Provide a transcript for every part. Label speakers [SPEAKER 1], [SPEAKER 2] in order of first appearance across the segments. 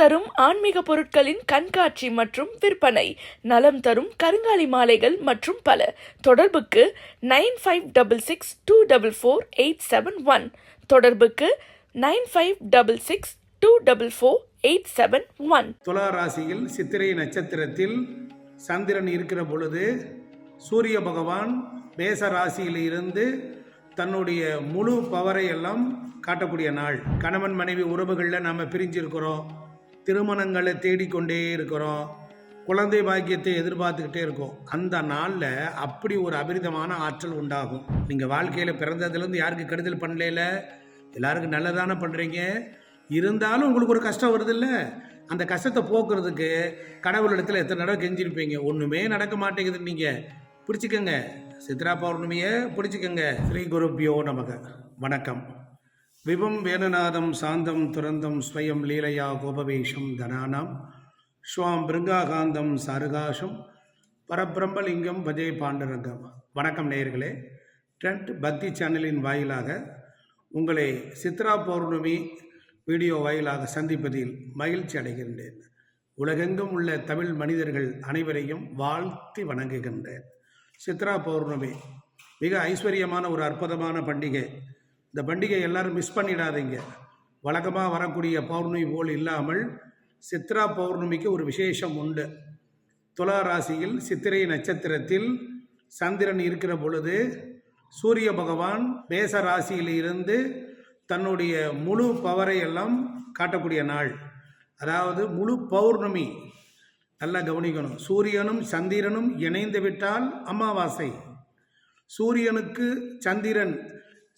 [SPEAKER 1] தரும் ஆன்மீக பொருட்களின் கண்காட்சி மற்றும் விற்பனை நலம் தரும் கருங்காலி மாலைகள் மற்றும் பல. தொடர்புக்கு nine five double six two double four eight seven one. தொடர்புக்கு nine five double six two double four eight seven one.
[SPEAKER 2] துலா ராசியில் சித்திரை நட்சத்திரத்தில் சந்திரன் இருக்கிற பொழுது சூரிய பகவான் மேச ராசியில் இருந்து தன்னுடைய முழு பவரை எல்லாம் காட்டக்கூடிய நாள். கணவன் மனைவி உறவுகளில் நாம் பிரிஞ்சிருக்கிறோம். திருமணங்களை தேடிக்கொண்டே இருக்கிறோம். குழந்தை பாக்கியத்தை எதிர்பார்த்துக்கிட்டே இருக்கோம். அந்த நாளில் அப்படி ஒரு அபரிதமான ஆற்றல் உண்டாகும். நீங்கள் வாழ்க்கையில் பிறந்ததுலேருந்து யாருக்கு கெடுதல் பண்ணல எல்லாருக்கும் நல்லதானே பண்ணுறீங்க இருந்தாலும் உங்களுக்கு ஒரு கஷ்டம் வருதுல்ல. அந்த கஷ்டத்தை போக்குறதுக்கு கடவுளிடத்தில் எத்தனை தடவை கெஞ்சிருப்பீங்க? ஒன்றுமே நடக்க மாட்டேங்குது நீங்கள் பிடிச்சிக்கங்க. சித்ரா பௌர்ணமியை பிடிச்சிக்கங்க. ஸ்ரீ குருப்பியோ நமக்கு வணக்கம். விபம் வேதநாதம் சாந்தம் துரந்தம் ஸ்வயம் லீலையா கோபவேஷம் தனானாம். ஸ்வாம் பிருங்காகாந்தம் சாருகாஷம். பரபிரம்மலிங்கம் பஜே பாண்டரங்கம். வணக்கம் நேயர்களே. ட்ரெண்ட் பக்தி சேனலின் வாயிலாக உங்களை சித்ரா பௌர்ணமி வீடியோ வாயிலாக சந்திப்பதில் மகிழ்ச்சி அடைகின்றேன். உலகெங்கும் உள்ள தமிழ் மனிதர்கள் அனைவரையும் வாழ்த்தி வணங்குகின்றேன். சித்ரா பௌர்ணமி மிக ஐஸ்வர்யமான ஒரு அற்புதமான பண்டிகை. இந்த பண்டிகை எல்லாரும் மிஸ் பண்ணிடாதீங்க. வழக்கமாக வரக்கூடிய பௌர்ணமி போல் இல்லாமல் சித்ரா பௌர்ணமிக்கு ஒரு விசேஷம் உண்டு. துலா ராசியில் சித்திரை நட்சத்திரத்தில் சந்திரன் இருக்கிற பொழுது சூரிய பகவான் மேச ராசியில் இருந்து தன்னுடைய முழு பவரை எல்லாம் காட்டக்கூடிய நாள். அதாவது முழு பௌர்ணமி. நல்லா கவனிக்கணும். சூரியனும் சந்திரனும் இணைந்து விட்டால் அமாவாசை. சூரியனுக்கு சந்திரன்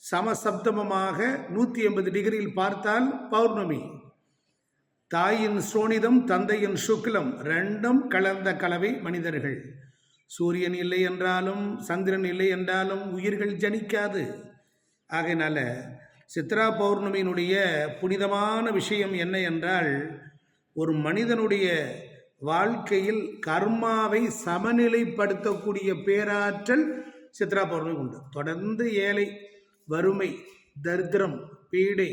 [SPEAKER 2] சமசப்தமமாக நூற்றி எண்பது டிகிரியில் பார்த்தால் பௌர்ணமி. தாயின் சோனிதம் தந்தையின் சுக்லம் ரெண்டும் கலந்த கலவை மனிதர்கள். சூரியன் இல்லை என்றாலும் சந்திரன் இல்லை என்றாலும் உயிர்கள் ஜனிக்காது. ஆகையினால சித்ரா பௌர்ணமியினுடைய புனிதமான விஷயம் என்ன என்றால் ஒரு மனிதனுடைய வாழ்க்கையில் கர்மாவை சமநிலைப்படுத்தக்கூடிய பேராற்றல் சித்ரா பௌர்ணமி உண்டு. தொடர்ந்து ஏழை வறுமை தரித்திரம் பீடை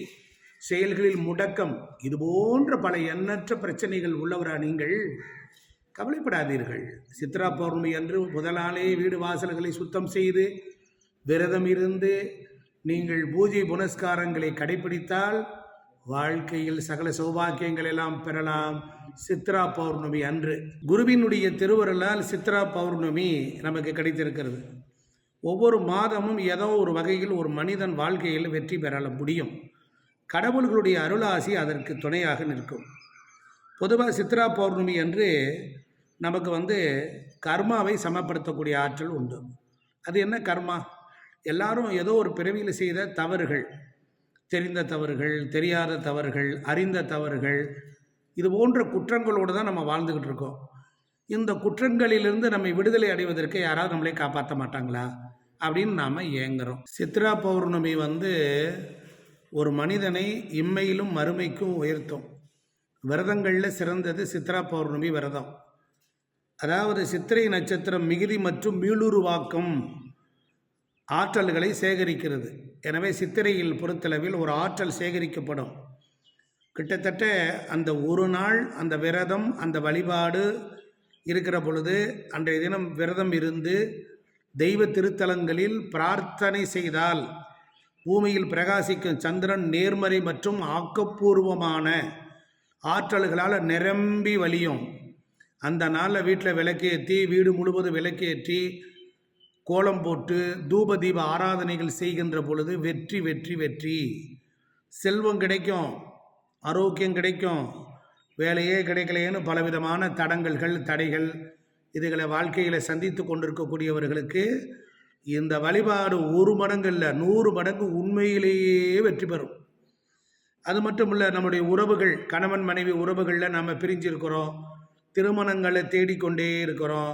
[SPEAKER 2] செயல்களில் முடக்கம் இது போன்ற பல எண்ணற்ற பிரச்சனைகள் உள்ளவரா நீங்கள்? கவலைப்படாதீர்கள். சித்ரா பௌர்ணமி அன்று முதலாளே வீடு வாசல்களை சுத்தம் செய்து விரதம் இருந்து நீங்கள் பூஜை புனஸ்காரங்களை கடைபிடித்தால் வாழ்க்கையில் சகல சௌபாக்கியங்கள் எல்லாம் பெறலாம். சித்ரா பௌர்ணமி அன்று. குருவினுடைய திருவருளால் சித்ரா பௌர்ணமி நமக்கு கிடைத்திருக்கிறது. ஒவ்வொரு மாதமும் ஏதோ ஒரு வகையில் ஒரு மனிதன் வாழ்க்கையில் வெற்றி பெற முடியும். கடவுள்களுடைய அருளாசி அதற்கு துணையாக நிற்கும். பொதுவாக சித்ரா பௌர்ணமி என்று நமக்கு வந்து கர்மாவை சமப்படுத்தக்கூடிய ஆற்றல் உண்டு. அது என்ன கர்மா? எல்லாரும் ஏதோ ஒரு பிறவியில் செய்த தவறுகள் தெரிந்த தவறுகள் தெரியாத தவறுகள் அறிந்த தவறுகள் இது போன்ற குற்றங்களோடு தான் நம்ம வாழ்ந்துக்கிட்டு இருக்கோம். இந்த குற்றங்களிலிருந்து நம்மை விடுதலை அடைவதற்கு யாராவது நம்மளே காப்பாற்ற மாட்டாங்களா? அப்படின்னு நாம் ஏங்குறோம். சித்ரா பௌர்ணமி வந்து ஒரு மனிதனை இம்மையிலும் மறுமைக்கும் உயர்த்தும். விரதங்களில் சிறந்தது சித்ரா பௌர்ணமி விரதம். அதாவது சித்திரை நட்சத்திரம் மிகுதி மற்றும் மீளுருவாக்கம் ஆற்றல்களை சேகரிக்கிறது. எனவே சித்திரையில் பொறுத்தளவில் ஒரு ஆற்றல் சேகரிக்கப்படும். கிட்டத்தட்ட அந்த ஒரு நாள் அந்த விரதம் அந்த வழிபாடு இருக்கிற பொழுது அன்றைய தினம் விரதம் இருந்து தெய்வ திருத்தலங்களில் பிரார்த்தனை செய்தால் பூமியில் பிரகாசிக்கும் சந்திரன் நேர்மறை மற்றும் ஆக்கப்பூர்வமான ஆற்றல்களால் நிரம்பி வலியும் அந்த நாளில் வீட்டில் விளக்கேற்றி வீடு முழுவதும் விளக்கேற்றி கோலம் போட்டு தூப தீப ஆராதனைகள் செய்கின்ற பொழுது வெற்றி வெற்றி வெற்றி. செல்வம் கிடைக்கும் ஆரோக்கியம் கிடைக்கும் வேலையே கிடைக்கலையேன்னு பலவிதமான தடங்கல்கள் தடைகள் இதுகளை வாழ்க்கையில் சந்தித்து கொண்டிருக்கக்கூடியவர்களுக்கு இந்த வழிபாடு ஒரு மடங்கு இல்லை நூறு மடங்கு உண்மையிலேயே வெற்றி பெறும். அது மட்டும் இல்லை நம்முடைய உறவுகள் கணவன் மனைவி உறவுகளில் நம்ம பிரிஞ்சிருக்கிறோம் திருமணங்களை தேடிக்கொண்டே இருக்கிறோம்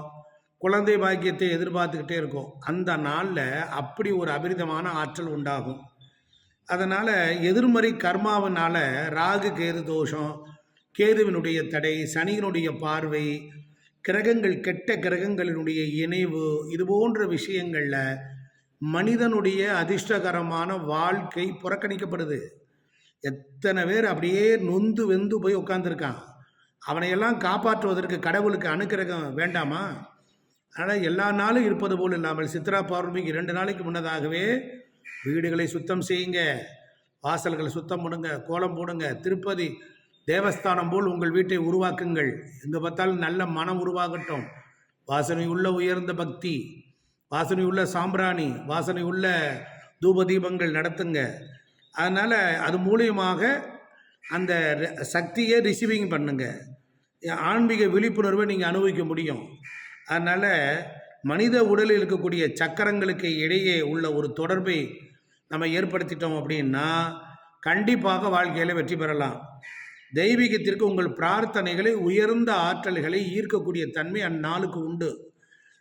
[SPEAKER 2] குழந்தை பாக்கியத்தை எதிர்பார்த்துக்கிட்டே இருக்கோம். அந்த நாளில் அப்படி ஒரு அபரிதமான ஆற்றல் உண்டாகும். அதனால் எதிர்மறை கர்மாவினால ராகு கேது தோஷம் கேதுவினுடைய தடை சனியினுடைய பார்வை கிரகங்கள் கெட்ட கிரகங்களினுடைய இணைவு இது போன்ற விஷயங்களில் மனிதனுடைய அதிர்ஷ்டகரமான வாழ்க்கை புறக்கணிக்கப்படுது. எத்தனை பேர் அப்படியே நொந்து வெந்து போய் உட்காந்துருக்கான் அவனையெல்லாம் காப்பாற்றுவதற்கு கடவுளுக்கு அனுக்கிரகம் வேண்டாமா? அதனால் எல்லா நாளும் இருப்பது போல் இல்லாமல் சித்ரா பௌர்ணமிக்கு இரண்டு நாளைக்கு முன்னதாகவே வீடுகளை சுத்தம் செய்யுங்க. வாசல்களை சுத்தம் பண்ணுங்க கோலம் போடுங்க திருப்பதி தேவஸ்தானம் போல் உங்கள் வீட்டை உருவாக்குங்கள். எங்கே பார்த்தாலும் நல்ல மனம் உருவாகட்டும். வாசனை உள்ள உயர்ந்த பக்தி வாசனை உள்ள சாம்பிராணி வாசனை உள்ள தூப தீபங்கள் நடத்துங்க. அதனால் அது மூலியமாக அந்த சக்தியை ரிசீவிங் பண்ணுங்க. ஆன்மீக விழிப்புணர்வை நீங்கள் அனுபவிக்க முடியும். அதனால் மனித உடலில் இருக்கக்கூடிய சக்கரங்களுக்கு இடையே உள்ள ஒரு தொடர்பை நம்ம ஏற்படுத்திட்டோம் அப்படின்னா கண்டிப்பாக வாழ்க்கையில் வெற்றி பெறலாம். தெய்வீகத்திற்கு உங்கள் பிரார்த்தனைகளை உயர்ந்த ஆற்றல்களை ஈர்க்கக்கூடிய தன்மை அந்நாளுக்கு உண்டு.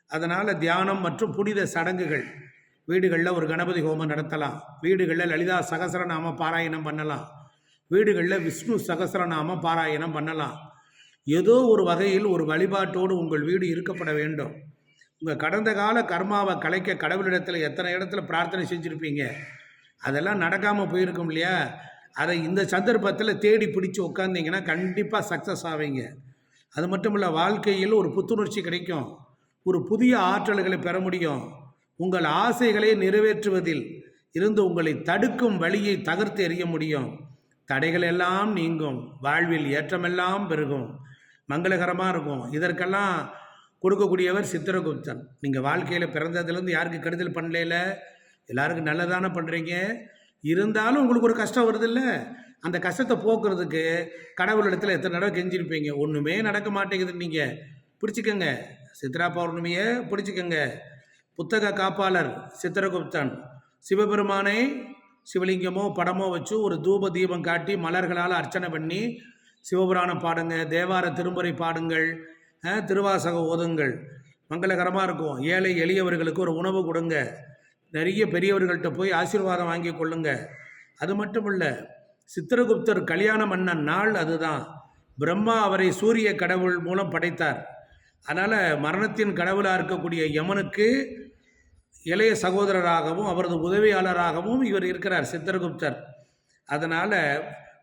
[SPEAKER 2] அதனால் தியானம் மற்றும் புனித சடங்குகள். வீடுகளில் ஒரு கணபதி ஹோமம் நடத்தலாம். வீடுகளில் லலிதா சகசரநாம பாராயணம் பண்ணலாம். வீடுகளில் விஷ்ணு சகசரநாம பாராயணம் பண்ணலாம். ஏதோ ஒரு வகையில் ஒரு வழிபாட்டோடு உங்கள் வீடு இருக்கப்பட வேண்டும். உங்கள் கடந்த கால கர்மாவை கலைக்க கடவுளிடத்தில் எத்தனை இடத்துல பிரார்த்தனை செஞ்சுருப்பீங்க? அதெல்லாம் நடக்காமல் போயிருக்கும் இல்லையா? அதை இந்த சந்தர்ப்பத்தில் தேடி பிடிச்சி உட்காந்திங்கன்னா கண்டிப்பாக சக்ஸஸ் ஆவீங்க. அது மட்டும் இல்லை வாழ்க்கையில் ஒரு புத்துணர்ச்சி கிடைக்கும். ஒரு புதிய ஆற்றல்களை பெற முடியும். உங்கள் ஆசைகளை நிறைவேற்றுவதில் இருந்து உங்களை தடுக்கும் வழியை தகர்த்து எறிய முடியும். தடைகள் எல்லாம் நீங்கும். வாழ்வில் ஏற்றமெல்லாம் பெருகும். மங்களகரமாக இருக்கும். இதற்கெல்லாம் கொடுக்கக்கூடியவர் சித்திரகுப்தன். நீங்கள் வாழ்க்கையில் பிறந்ததுலேருந்து யாருக்கு கெடுதல் பண்ணல எல்லாருக்கும் நல்லதானே பண்ணுறீங்க இருந்தாலும் உங்களுக்கு ஒரு கஷ்டம் வருது இல்லை அந்த கஷ்டத்தை போக்குறதுக்கு கடவுளிடத்தில் எத்தனை தடவை கெஞ்சிருப்பீங்க? ஒன்றுமே நடக்க மாட்டேங்குது நீங்கள் பிடிச்சிக்கங்க. சித்ரா பௌர்ணமியை பிடிச்சிக்கங்க. புத்தக காப்பாளர் சித்திரகுப்தன். சிவபெருமானை சிவலிங்கமோ படமோ வச்சு ஒரு தூப தீபம் காட்டி மலர்களால் அர்ச்சனை பண்ணி சிவபுராணம் பாடுங்க தேவார திருமுறை பாடுங்கள் அஹ், திருவாசக ஓதுங்கள். மங்களகரமாக இருக்கும். ஏழை எளியவர்களுக்கு ஒரு உணவு கொடுங்க. நிறைய பெரியவர்கள்ட்ட போய் ஆசீர்வாதம் வாங்கி கொள்ளுங்க. அது மட்டும் இல்லை சித்திரகுப்தர் கல்யாணம் பண்ண நாள் அதுதான். பிரம்மா அவரை சூரிய கடவுள் மூலம் படைத்தார். அதனால் மரணத்தின் கடவுளாக இருக்கக்கூடிய யமனுக்கு இளைய சகோதரராகவும் அவரது உதவியாளராகவும் இவர் இருக்கிறார் சித்திரகுப்தர். அதனால்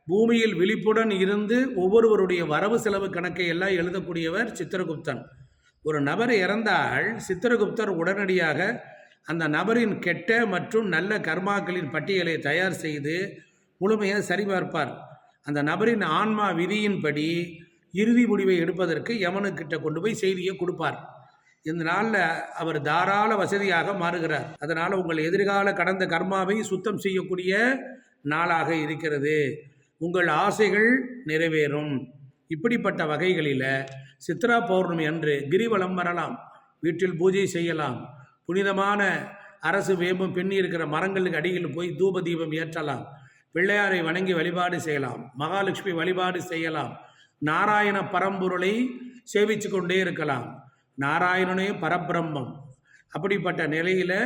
[SPEAKER 2] பூமியில் விழிப்புடன் இருந்து ஒவ்வொருவருடைய வரவு செலவு கணக்கை எல்லாம் எழுதக்கூடியவர் சித்திரகுப்தன். ஒரு நபர் இறந்தால் சித்திரகுப்தர் உடனடியாக அந்த நபரின் கெட்ட மற்றும் நல்ல கர்மாக்களின் பட்டியலை தயார் செய்து முழுமையாக சரிபார்ப்பார். அந்த நபரின் ஆன்மா விதியின்படி இறுதி முடிவை எடுப்பதற்கு யமனுக்கிட்ட கொண்டு போய் செய்தியை கொடுப்பார். இந்த நாளில் அவர் தாராள வசதியாக மாறுகிறார். அதனால் உங்கள் எதிர்கால கடந்த கர்மாவை சுத்தம் செய்யக்கூடிய நாளாக இருக்கிறது. உங்கள் ஆசைகள் நிறைவேறும். இப்படிப்பட்ட வகைகளில் சித்ரா பௌர்ணமி அன்று கிரிவலம் வரலாம். வீட்டில் பூஜை செய்யலாம். புனிதமான அரசு வேம்பும் பெண்ணி இருக்கிற மரங்களுக்கு அடியில் போய் தூப தீபம் ஏற்றலாம். பிள்ளையாரை வணங்கி வழிபாடு செய்யலாம். மகாலட்சுமி வழிபாடு செய்யலாம். நாராயண பரம்பொருளை சேவிச்சு கொண்டே இருக்கலாம். நாராயணனே பரபிரம்மம். அப்படிப்பட்ட நிலையில்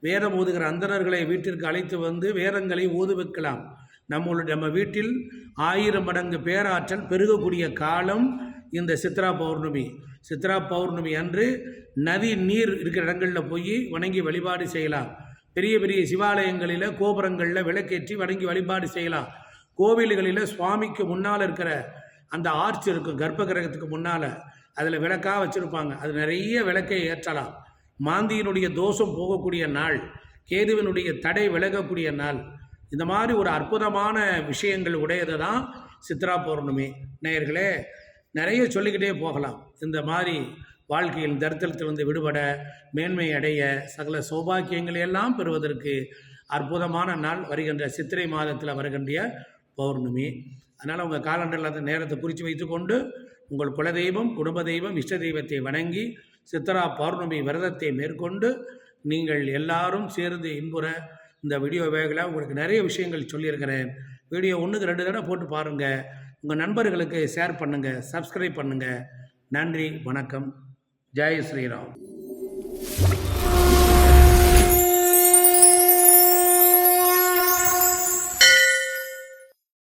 [SPEAKER 2] வேதம் ஓதுகிற அந்தனர்களை வீட்டிற்கு அழைத்து வந்து வேதங்களை ஓது வைக்கலாம். நம்மளுடைய நம்ம வீட்டில் ஆயிரம் மடங்கு பேராற்றல் பெருகக்கூடிய காலம் இந்த சித்ரா பௌர்ணமி. சித்ரா பௌர்ணமி அன்று நதி நீர் இருக்கிற இடங்களில் போய் வணங்கி வழிபாடு செய்யலாம். பெரிய பெரிய சிவாலயங்களில் கோபுரங்களில் விளக்கேற்றி வணங்கி வழிபாடு செய்யலாம். கோவில்களில் சுவாமிக்கு முன்னால் இருக்கிற அந்த ஆர்ச் இருக்கும் கர்ப்ப கிரகத்துக்கு முன்னால். அதில் விளக்காக வச்சுருப்பாங்க. அது நிறைய விளக்கை ஏற்றலாம். மாந்தியினுடைய தோஷம் போகக்கூடிய நாள் கேதுவினுடைய தடை விலகக்கூடிய நாள். இந்த மாதிரி ஒரு அற்புதமான விஷயங்கள் உடையது தான் சித்ரா பௌர்ணமி. நேயர்களே நிறைய சொல்லிக்கிட்டே போகலாம். இந்த மாதிரி வாழ்க்கையில் தரித்திரத்திலிருந்து விடுபட மேன்மை அடைய சகல சௌபாக்கியங்களை எல்லாம் பெறுவதற்கு அற்புதமான நாள் வருகின்ற சித்திரை மாதத்தில் வருகின்ற பௌர்ணமி. அதனால் உங்கள் காலண்டரில் அந்த நேரத்தை குறித்து வைத்துக்கொண்டு உங்கள் குலதெய்வம் குடும்ப தெய்வம் இஷ்ட தெய்வத்தை வணங்கி சித்ரா பௌர்ணமி விரதத்தை மேற்கொண்டு நீங்கள் எல்லாரும் சேர்ந்து இன்புற இந்த வீடியோ வேகலாக உங்களுக்கு நிறைய விஷயங்கள் சொல்லியிருக்கிறேன். வீடியோ ஒன்றுக்கு ரெண்டு தடவை போட்டு பாருங்கள் உங்கள் நண்பர்களுக்கு ஷேர் பண்ணுங்கள் சப்ஸ்கிரைப் பண்ணுங்கள் நன்றி வணக்கம். ஜெய் ஸ்ரீராம்.